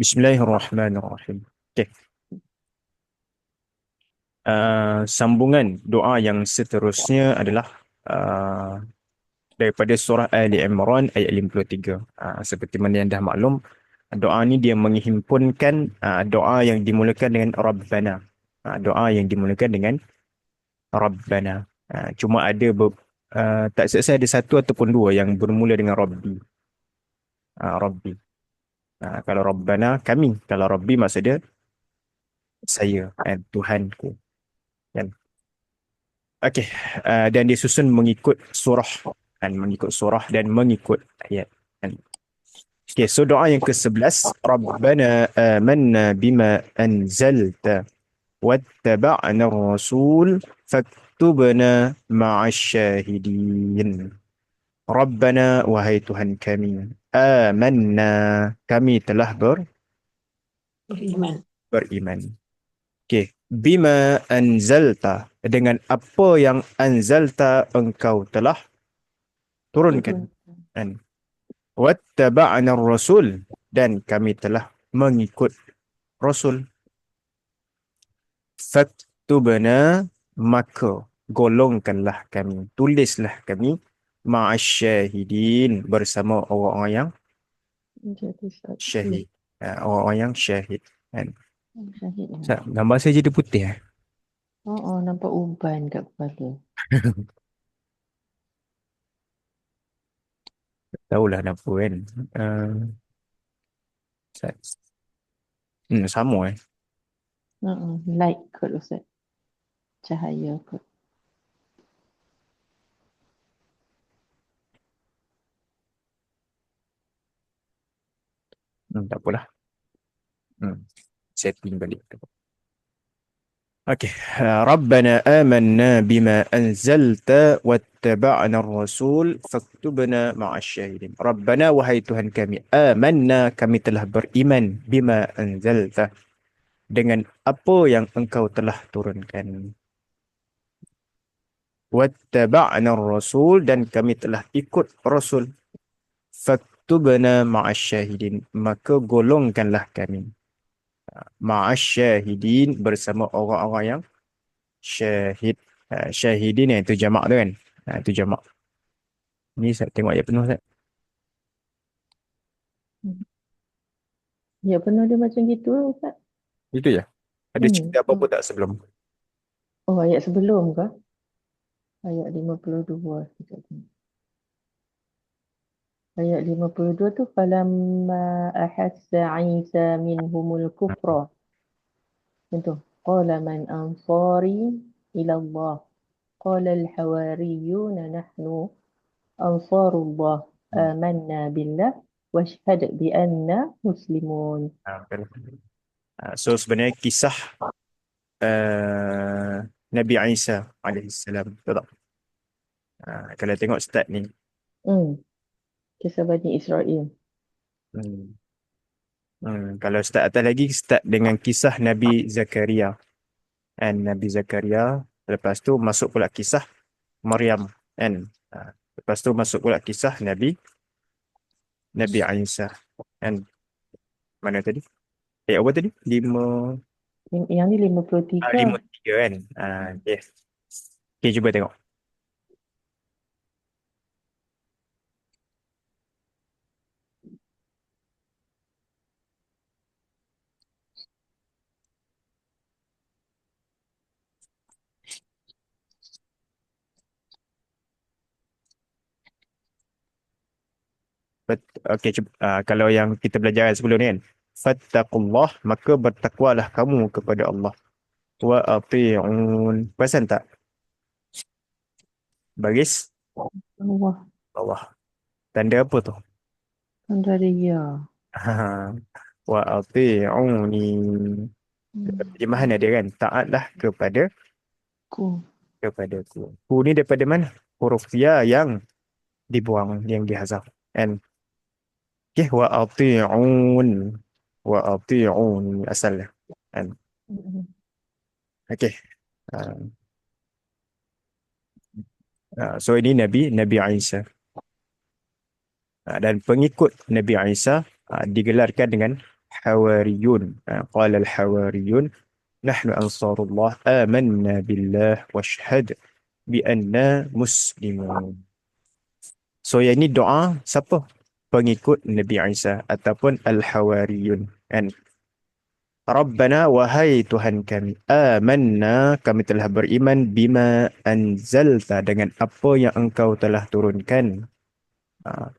Bismillahirrahmanirrahim. Okey. Uh, sambungan doa yang seterusnya adalah uh, daripada surah Ali Imran ayat 53. Uh, seperti mana yang dah maklum, doa ni dia menghimpunkan uh, doa yang dimulakan dengan Rabbana. Uh, doa yang dimulakan dengan Rabbana. Uh, cuma ada ber, uh, tak selesai ada satu ataupun dua yang bermula dengan Rabbi. Uh, Rabbi. Uh, kalau Rabbana kami, kalau Rabbi maksud dia saya and Tuhanku. Kan? Okey, uh, dan disusun mengikut surah dan mengikut surah dan mengikut ayat. Okay, so doa yang ke-11. Rabbana amanna bima anzalta wattaba'na rasul faktubna ma'asyahidin. Rabbana wahai Tuhan kami. Amanna kami telah ber beriman. Beriman. Okay. Bima anzalta dengan apa yang anzalta engkau telah turunkan dan wattaba'na rasul dan kami telah mengikut rasul faktubna maka golongkanlah kami tulislah kami ma'asyahidin bersama orang-orang yang syahid ya, orang-orang yang syahid kan syahid ya. gambar saya jadi putih eh oh, oh nampak uban kat kepala tahulah kenapa kan. Uh, hmm, sama eh. Uh-uh. Light kot Ustaz. Cahaya kot. Hmm, tak apalah. Hmm. Setting balik. Okey. Rabbana amanna bima anzalta wattaba'na ar-rasul faktubna ma'asyahidin. Rabbana wahai Tuhan kami, amanna kami telah beriman bima anzalta dengan apa yang engkau telah turunkan. Wattaba'na ar-rasul dan kami telah ikut rasul. Faktubna ma'asyahidin. Maka golongkanlah kami ma'asyahidin bersama orang-orang yang syahid. Uh, syahidin yang itu jamak tu kan. Uh, itu jamak. Ni saya tengok ayat penuh Ustaz. Ya penuh dia macam gitu Ustaz. Itu ya? Ada hmm. cerita apa-apa tak sebelum? Oh ayat sebelum ke? Ayat 52. Kita tengok. Ayat 52 tu falamma ahassa Isa minhumul kufra. Itu. Qala man ansari ila Allah. Qala al-hawariyun nahnu ansarullah amanna billah wa shahad bi anna muslimun. Ah, so sebenarnya kisah uh, Nabi Isa alaihi salam. Betul tak? Uh, kalau tengok start ni. Hmm kisah Bani Israel. Hmm. Hmm. Kalau start atas lagi, start dengan kisah Nabi Zakaria. And Nabi Zakaria, lepas tu masuk pula kisah Maryam. And uh, lepas tu masuk pula kisah Nabi Nabi Isa. And mana tadi? Eh, apa tadi? Lima... Yang ni lima puluh tiga. Ah, lima tiga kan? Ah, yes. Okay, cuba tengok. Okey, uh, kalau yang kita belajar sebelum ni kan. Fattaqullah, maka bertakwalah kamu kepada Allah. Wa ati'un. Perasan tak? Baris? Allah. Allah. Tanda apa tu? Tanda dia. Wa ati'uni. Di mana dia kan? Taatlah kepada ku. Kepada ku. Ku ni daripada mana? Huruf ya yang dibuang, yang dihazaf. And Okay, wa ati'un. Wa ati'un asal kan. Okay. Uh, uh, so ini Nabi Nabi Isa. Uh, dan pengikut Nabi Isa uh, digelarkan dengan hawariyun. Ah, qala al-hawariyun nahnu ansarullah amanna billah washhad bi anna muslimun. So yang ni doa siapa? Pengikut Nabi Isa ataupun al-hawariyun. Kan? Rabbana wahai Tuhan kami amanna kami telah beriman bima anzalta dengan apa yang engkau telah turunkan. Ha.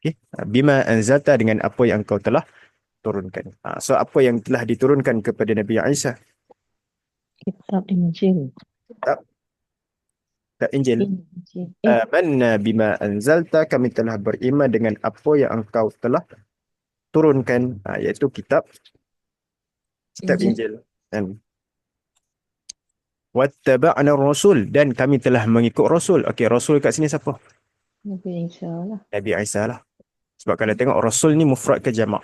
Okay. Bima anzalta dengan apa yang engkau telah turunkan. Ha. So apa yang telah diturunkan kepada Nabi Isa? Kitab Injil. Tak Injil. Injil. Eh, Amanna bima anzalta kami telah beriman dengan apa yang engkau telah turunkan ha, iaitu kitab kitab Injil. Injil kan wattaba'na rasul dan kami telah mengikut rasul okey rasul kat sini siapa Nabi Isa lah. Nabi Isa lah sebab kalau tengok rasul ni mufrad ke jamak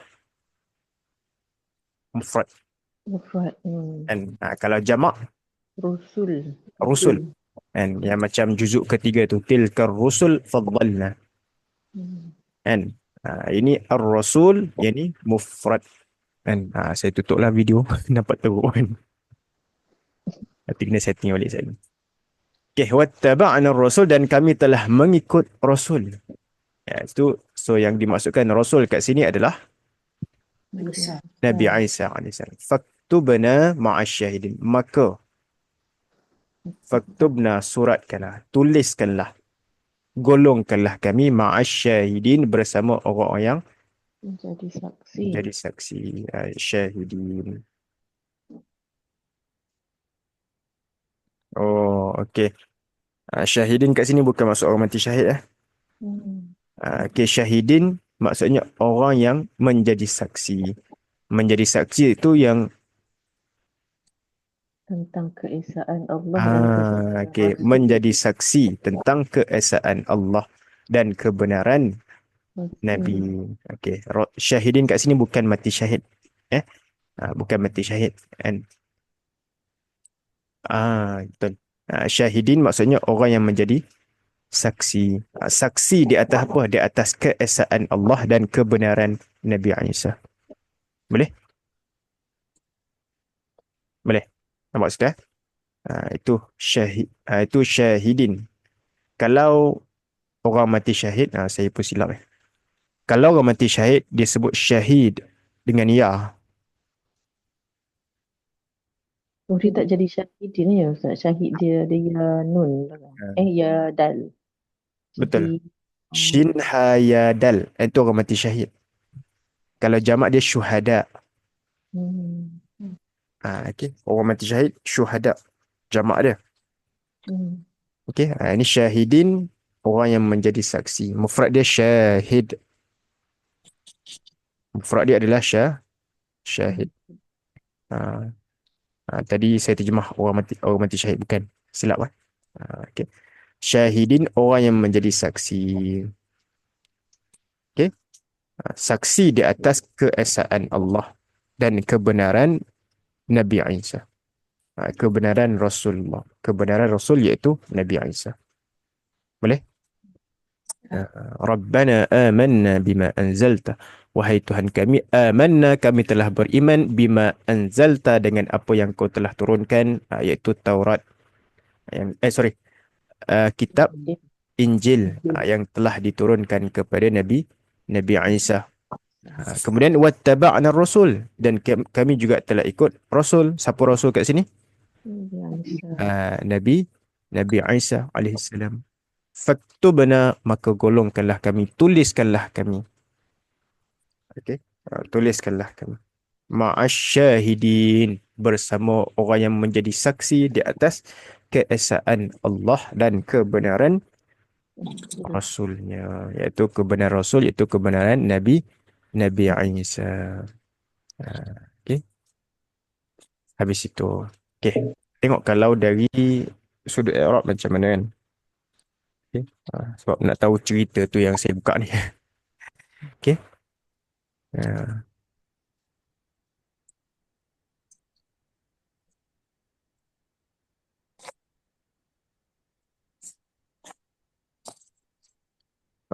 mufrad Mufrad. Hmm. ha, kalau jamak Rusul. rusul kan yang macam juzuk ketiga tu tilkar rusul faddalna Hmm. kan ha, ini ar-rasul yang ni mufrad kan ha, saya tutuplah video nampak teruk kan nanti kena setting balik saya Okay, wattaba'na rasul dan kami telah mengikut rasul. Ya, itu so yang dimaksudkan rasul kat sini adalah Nabi Isa. Nabi Isa alaihissalam. Faktubna ma'asyahidin. Maka faktubna suratkanlah, tuliskanlah, golongkanlah kami ma'asyahidin bersama orang-orang yang Menjadi saksi. jadi saksi uh, syahidin. Oh, okey. Uh, syahidin kat sini bukan maksud orang mati syahid eh. Hmm. Uh, okey, syahidin maksudnya orang yang menjadi saksi. Menjadi saksi itu yang Tentang keesaan Allah dan ah, okey, Rasul. menjadi saksi tentang keesaan Allah dan kebenaran Rasul. Nabi. Okey, syahidin kat sini bukan mati syahid. Eh? Uh, bukan mati syahid. And Ah, betul. Ah, syahidin maksudnya orang yang menjadi saksi. Ah, saksi di atas apa? Di atas keesaan Allah dan kebenaran Nabi Isa. Boleh? Boleh. Nampak sudah? Ah, itu syahid ah, itu syahidin. Kalau orang mati syahid, ah, saya pun silap eh. Kalau orang mati syahid dia sebut syahid dengan ya. Oh, dia tak jadi syahidin ya Ustaz. Syahid dia ada ya nun. Eh, ya dal. Betul. Jadi, Shin ha ya dal. Itu orang mati syahid. Kalau jamak dia syuhada. Hmm. Ha, okay. Orang mati syahid, syuhada. Jamak dia. Hmm. Okay. Ha, ini syahidin, orang yang menjadi saksi. Mufrad dia syahid. Mufrad dia adalah syah, syahid. Ha. Ha, tadi saya terjemah orang mati orang mati syahid bukan. Silap kan? Ha, okay. Syahidin orang yang menjadi saksi. Okay. Ha, saksi di atas keesaan Allah dan kebenaran Nabi Isa. Ha, kebenaran Rasulullah. Kebenaran Rasul iaitu Nabi Isa. Boleh? Ha, Rabbana amanna bima anzalta. Wahai Tuhan kami, amanna kami telah beriman bima anzalta dengan apa yang kau telah turunkan, ha, iaitu Taurat. Yang, eh sorry, uh, kitab Injil yang telah diturunkan kepada Nabi Nabi Isa. Ha, kemudian wattaba'na rasul dan kami juga telah ikut rasul. Siapa rasul kat sini? Uh, Nabi Nabi Isa alaihi salam. Faktubna maka golongkanlah kami, tuliskanlah kami. Okey. Uh, tuliskanlah kami. Ma'asyahidin bersama orang yang menjadi saksi di atas keesaan Allah dan kebenaran Rasulnya iaitu kebenaran Rasul iaitu kebenaran Nabi Nabi Isa. Ha, okey. Habis itu. Okey. Tengok kalau dari sudut Arab macam mana kan. Okey. Ha, sebab nak tahu cerita tu yang saya buka ni. Okey. Ah,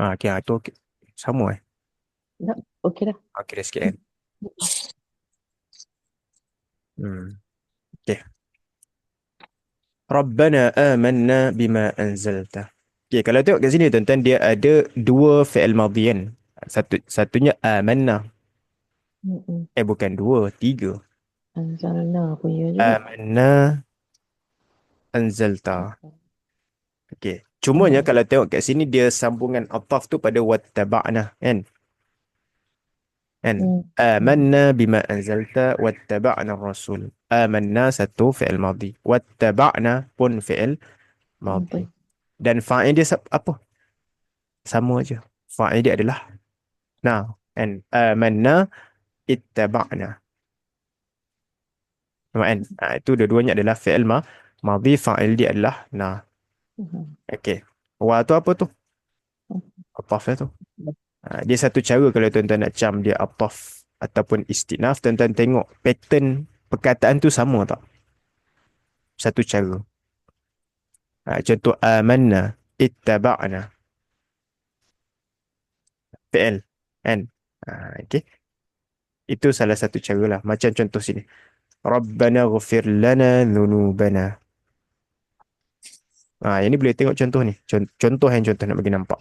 ah, tu okey. sama eh. Tak, okey dah. Okey dah sikit kan. Hmm. Okey. Rabbana amanna bima anzalta. Okey, kalau tengok kat sini tuan-tuan dia ada dua fi'il madhi kan. Satu satunya amanna. Mm-mm. Eh bukan dua, tiga. Anzalna punya juga. Amanna anzalta. Okey. Cumanya Hmm. kalau tengok kat sini dia sambungan ataf tu pada wattaba'na kan kan amanna bima anzalta wattaba'na ar-rasul amanna satu fi'il madhi wattaba'na pun fi'il madhi dan fa'il dia apa sama aja fa'il dia adalah now and amanna ittaba'na Nama kan? Itu dua-duanya adalah fi'il ma. Madi fa'il dia adalah na. Mhm. Okay. Wa tu apa tu? Mhm. Apa fa'il tu? Ha, dia satu cara kalau tuan-tuan nak cam dia ataf ataupun istinaf tuan-tuan tengok pattern perkataan tu sama tak? Satu cara. Ha, contoh amanna ittaba'na. Fi'il kan? Ha, okey. Itu salah satu cara lah. Macam contoh sini. Rabbana ghafir lana dhunubana. Ha, yang ni boleh tengok contoh ni. Con- contoh yang contoh nak bagi nampak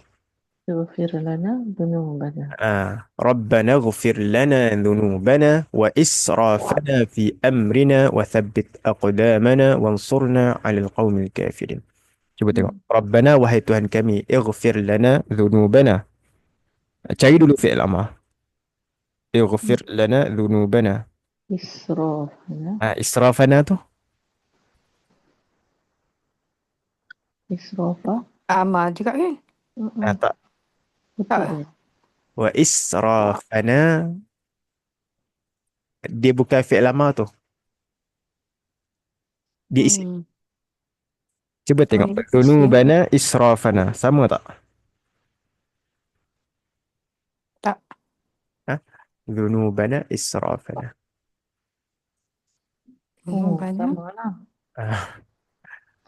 اغفر لنا ذنوبنا. آه. ربنا اغفر لنا ذنوبنا وإسرافنا في أمرنا وثبت أقدامنا وانصرنا على القوم الكافرين. ربنا وهي Tuhan kami اغفر لنا ذنوبنا. cari dulu فعل amar اغفر لنا ذنوبنا. إسرافنا. آه. إسرافنا تو. إسرافا. أعمى juga kan؟ آه, tak Betul. Wa israfana. Dia bukan fi'il amar tu. Dia isi. Hmm. Cuba tengok. isi. Dhunubana israfana. Sama tak? Tak. Ha? Dhunubana israfana. Oh, banyak. sama lah. Ah,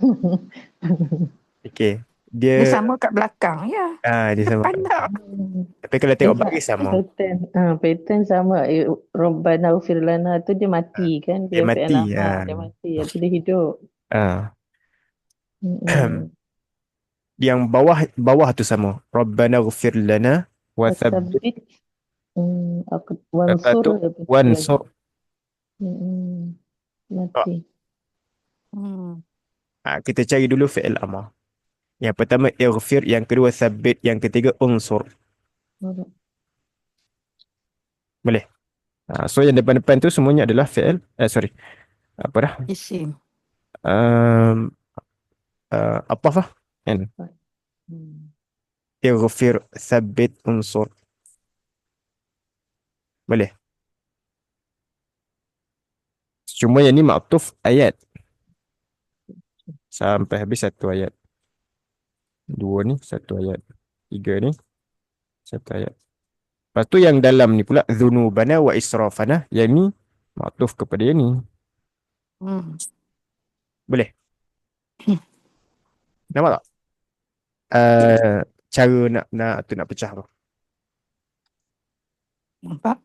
okay. Dia Dia, sama kat belakang ya. ah, dia sama. Pandang. Tapi kalau tengok baris sama. Pattern, ah, pattern sama. Eh, Rabbana ufir lana tu dia mati kan. dia Dia, mati, ah. amar, Dia mati. Tapi dia hidup. Ah, Mm-mm. yang bawah bawah tu sama. Rabbana ghfir lana wa thabbit. Hmm, aku wansur tu, dia betul. wansur. Mm-mm. Mati. Hmm. Ah, kita cari dulu fi'il amar. Yang pertama ighfir, yang kedua thabbit, yang ketiga unsur. Boleh. Ah, so yang depan-depan tu semuanya adalah fi'il. Eh sorry. Apa dah? Isim. Um, uh, apa lah? Kan? Hmm. Ighfir, thabbit, unsur. Boleh. Cuma yang ni maktuf ayat. Sampai habis satu ayat. Dua ni satu ayat. Tiga ni satu ayat. Lepas tu yang dalam ni pula dhunubana wa israfana. Yang ni maktuf kepada yang ni. Hmm. Boleh? Nampak tak? Uh, cara nak nak tu nak pecah tu. Nampak?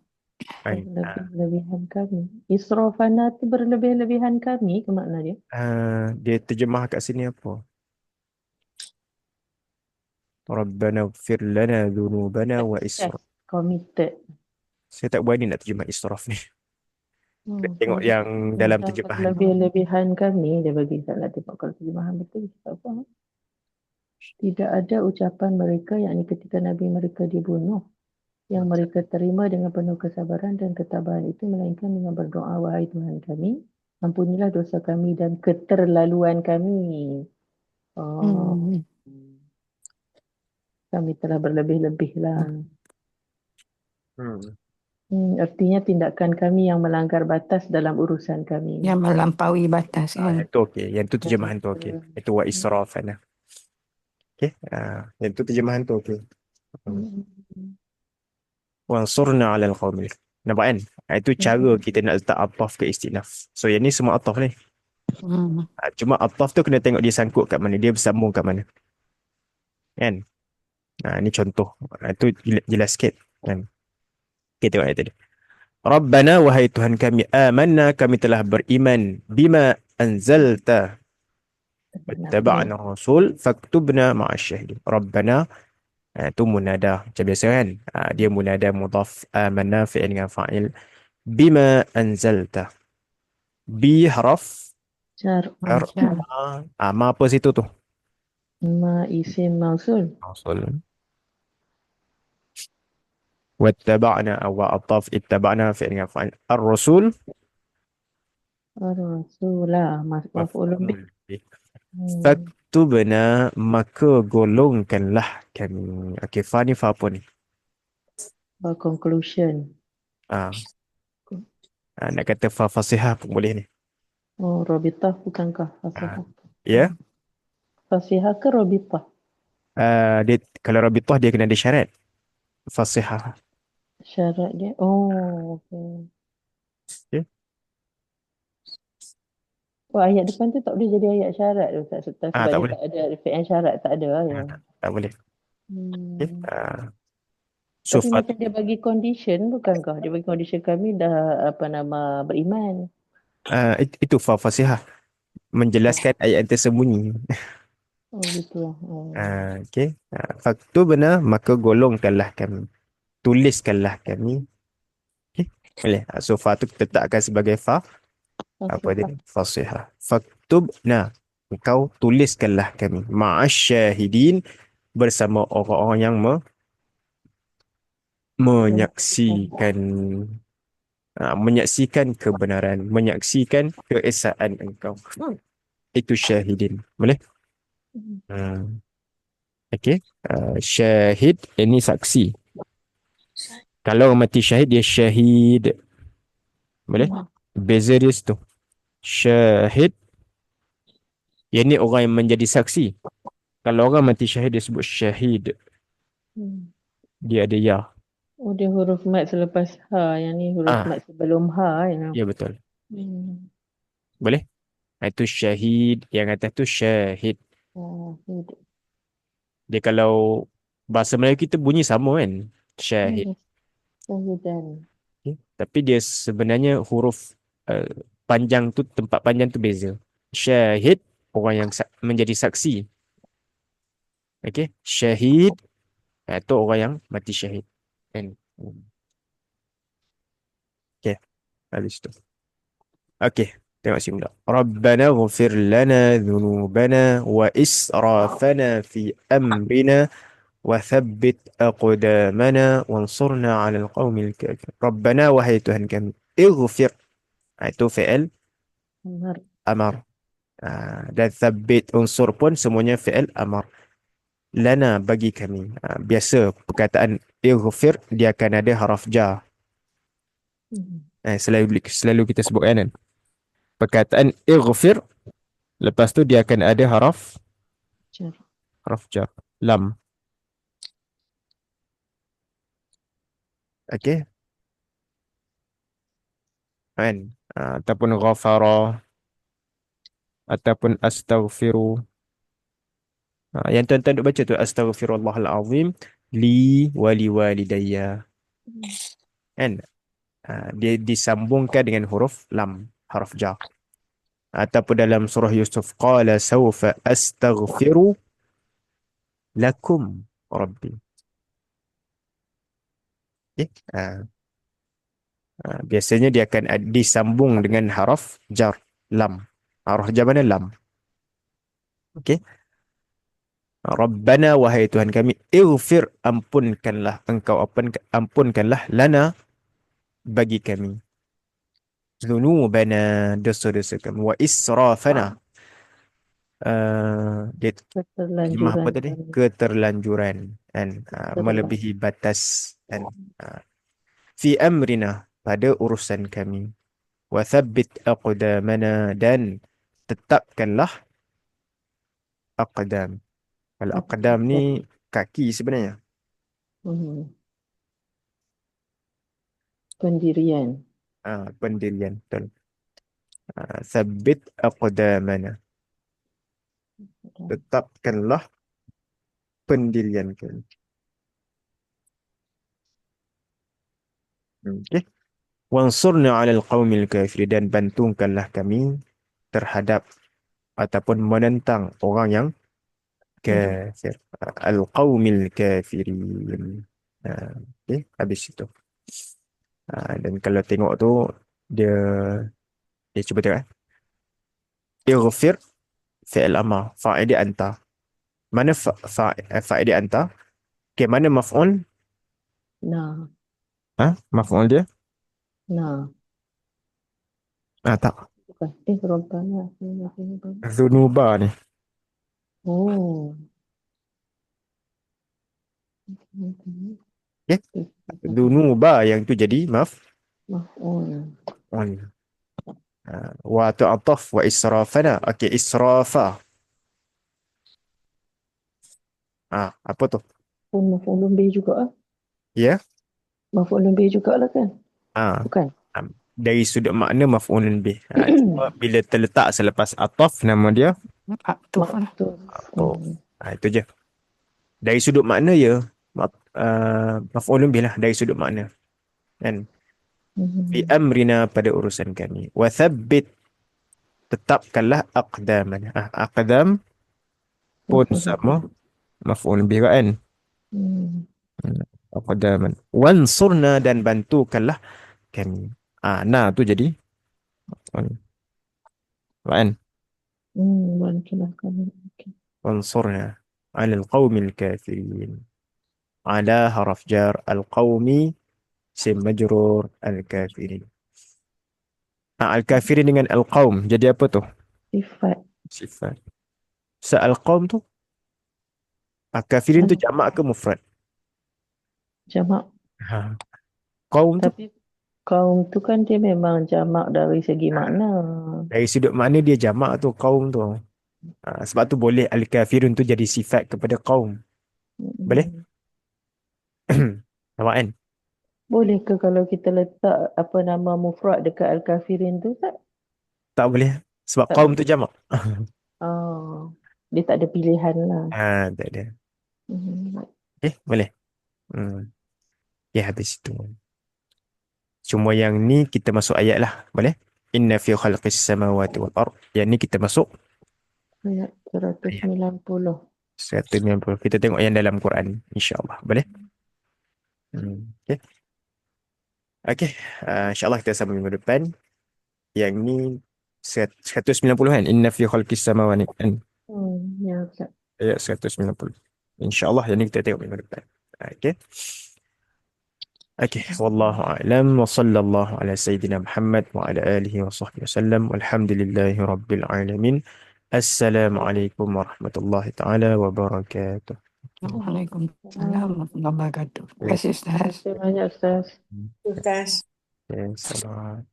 Berlebihan kami. Israfana tu berlebih-lebihan kami ke makna dia? uh, dia terjemah kat sini apa? Rabbana ighfir lana dhunubana wa israf. Committed. Saya tak berani nak terjemah israf ni. Hmm. Tengok yang dalam terjemahan. Lebih-lebihan kami dia bagi salah tengok kalau terjemahan betul apa. Tidak ada ucapan mereka yakni ketika Nabi mereka dibunuh yang mereka terima dengan penuh kesabaran dan ketabahan itu melainkan dengan berdoa wahai Tuhan kami ampunilah dosa kami dan keterlaluan kami. Oh, Hmm. Kami telah berlebih-lebih lah. Hmm. Hmm, artinya tindakan kami yang melanggar batas dalam urusan kami. Yang melampaui batas Ah, kan. itu okey. Yang tu terjemahan tu okey. Itu wa israfana. Okey. Ah, yang tu terjemahan tu okey. Hmm. Wansurna 'alal qaumil. Nampak kan? Ah, Itu cara kita nak letak ataf ke istinaf. So yang ni semua ataf ni. Hmm. Ah, Cuma ataf tu kena tengok dia sangkut kat mana, dia bersambung kat mana. Kan? Nah, ni contoh. Ah, Itu jelas, jelas sikit kan. Kita tengok ayat tadi. Rabbana wahai Tuhan kami amanna kami telah beriman bima anzalta wattaba'na rasul faktubna ma'asyahidin. Rabbana itu munada macam biasa kan. Ah, dia munada mudhaf amanna fi'il dengan fa'il bima anzalta. Bi haraf Jar. Ar- Jar. ma, ma apa situ tu? Ma isim mausul. Mausul wa taba'na الطف ataf? في ان يفعل. الرسول الرسول مفعول به. فاكتبنا maka golongkanlah kami okey fani fa apa ni the conclusion. ah ah nak kata fa fasihah pun boleh ni. Oh robitah bukankah fasihah ya yeah? fasihah ke robitah Uh, dia, kalau Rabitah dia kena ada syarat. Fasihah Syarat dia. Oh, okay. Okey. Oh, ayat depan tu tak boleh jadi ayat syarat tu tak sebab Ah, tak dia boleh. tak ada fi'il syarat tak ada ya. Ah, tak, tak boleh. Okey. Hmm. Ah. So Tapi macam dia bagi condition bukankah? Dia bagi condition kami dah apa nama beriman. ah, it- itu fa fasihah menjelaskan ayat yang tersembunyi. Oh gitu lah. Oh. Ah, okey. Ah, faktubna maka golongkanlah kami. Tuliskanlah kami. Okey. Boleh. Ah, So fa tu kita letakkan sebagai fa apa dia? Fasihah. Faktubna. Engkau tuliskanlah kami. Ma'asyahidin bersama orang-orang yang me, menyaksikan ah, menyaksikan kebenaran, menyaksikan keesaan engkau. Itu syahidin. Boleh? Hmm. Hmm. Okey. Uh, syahid ini saksi. Kalau orang mati syahid dia syahid. Boleh? Beza dia situ. Syahid yang ni orang yang menjadi saksi. Kalau orang mati syahid dia sebut syahid. Hmm. Dia ada ya. Oh dia huruf mat selepas ha. Yang ni huruf Ah. mat sebelum ha. Ya. Ya betul. Hmm. Boleh? Ah, Itu syahid. Yang atas tu syahid. Oh, hidup. Dia kalau bahasa Melayu kita bunyi sama kan? Syahid. Syahidan. Okay. Tapi dia sebenarnya huruf uh, panjang tu tempat panjang tu beza. Syahid orang yang sa- menjadi saksi. Okey, syahid itu orang yang mati syahid. Kan? Okey, habis tu. Okey, tengok sini pula. Rabbana ghfir lana dhunubana wa israfana fi amrina وثبت أقدامنا وانصرنا على القوم الكافرين ربنا وهي Tuhan kami اغفر Ah, itu fi'il Amar. amar Ah, dan thabbit unsur pun semuanya fi'il amar lana bagi kami Ah, biasa perkataan ighfir dia akan ada haraf jar Hmm. eh, selalu selalu kita sebutkan kan perkataan ighfir lepas tu dia akan ada haraf Jar. haraf jar lam Okey kan ataupun ghafara. Ataupun astaghfiru. Ah, yang tuan-tuan duk baca tu astaghfirullahal azim li wali walidayya. Kan? Ah, dia disambungkan dengan huruf lam harf jar ataupun dalam surah Yusuf qala sawfa astaghfiru lakum rabbi okay. ah. Ah, biasanya dia akan disambung dengan haraf jar lam. Haraf jar mana? Lam. Okey. Rabbana wahai Tuhan kami ighfir ampunkanlah engkau ampun ampunkanlah lana bagi kami. Dzunubana dosa-dosa kami. Wa israfana uh, dia terjemah apa tadi Keterlanjuran. keterlanjuran kan uh, melebihi batas kan uh, fi amrina pada urusan kami wa thabbit aqdamana dan tetapkanlah aqdam kalau aqdam ni kaki sebenarnya Hmm. Pendirian. Ah, pendirian betul. Ah, Thabbit aqdamana. Tetapkanlah pendirian kami. Okey. Wansurna 'alal qaumil kafirin dan bantukanlah kami terhadap ataupun menentang orang yang kafir. Al-qaumil kafirin. Ha, okey, habis itu. Ha, dan kalau tengok tu dia dia cuba tengok eh. Ighfir fi'il amar, fa'il dia anta. Mana fa, fa, fa'il dia anta? Okey, mana maf'ul? Nah, Ha? Maf'ul dia? nah. Ah, tak. Bukan. Eh, Rabbana. Rabbana. Zunuba ni. Oh. Ya. Zunuba yang tu jadi maf. Maf'ul. On. Wa tu'ataf wa israfana. Okey, israfa. Ah, apa tu? Pun maf'ulun bih juga ah. Ya. Maf'ulun bih juga lah kan? Ah, Bukan? dari sudut makna maf'ulun bih. Ha, cuma bila terletak selepas ataf nama dia lah. Maktuf. Oh. Hmm. Ha, itu je. Dari sudut makna ya, uh, maf'ulun bih lah dari sudut makna. Kan? fi amrina pada urusan kami. Wa thabbit tetapkanlah aqdam ah aqdam pun sama maf'ul bi kan hmm. wansurna dan bantukanlah kami. Ah nah tu jadi. Kan wansurna alal qaumil kafirin. Ala harf jar alqaumi isim majrur al-kafirin. Ah, al-kafirin dengan al-qaum. Jadi apa tu? Sifat. Sifat. Sa al-qaum tu? Al-kafirin tu jamak ke mufrad? Jamak. Ha. Qaum tu? Tapi kaum tu kan dia memang jamak dari segi ha. makna. Dari sudut makna dia jamak tu kaum tu. Ha, sebab tu boleh al-kafirun tu jadi sifat kepada kaum. Hmm. Boleh? Nampak kan? Boleh ke kalau kita letak apa nama mufrad dekat al-kafirin tu tak? tak boleh sebab Tak kaum tu jamak Oh. Dia tak ada pilihan lah. ah, tak ada Hmm. Eh, boleh. Hmm. Ya, habis itu. Cuma yang ni kita masuk ayat lah. Boleh? Inna fi khalqis samawati wal ard. Yang ni kita masuk Ayat 190. 190. Kita tengok yang dalam Quran. InsyaAllah. Boleh? Hmm. Okay. Okay. Uh, InsyaAllah kita sambung minggu depan. Yang ni 190 kan? Inna fi khalqis samawati kan? Hmm, ya, Ustaz. Ayat 190. InsyaAllah yang ni kita tengok minggu depan. Okay. Okay. Wallahu a'lam wa sallallahu ala sayyidina Muhammad wa ala alihi wa sahbihi wasallam. Walhamdulillahi rabbil alamin. Assalamualaikum warahmatullahi taala wabarakatuh. Waalaikumsalam warahmatullahi wabarakatuh. Terima kasih Ustaz. Terima kasih Ustaz. Ustaz. Okay, salam.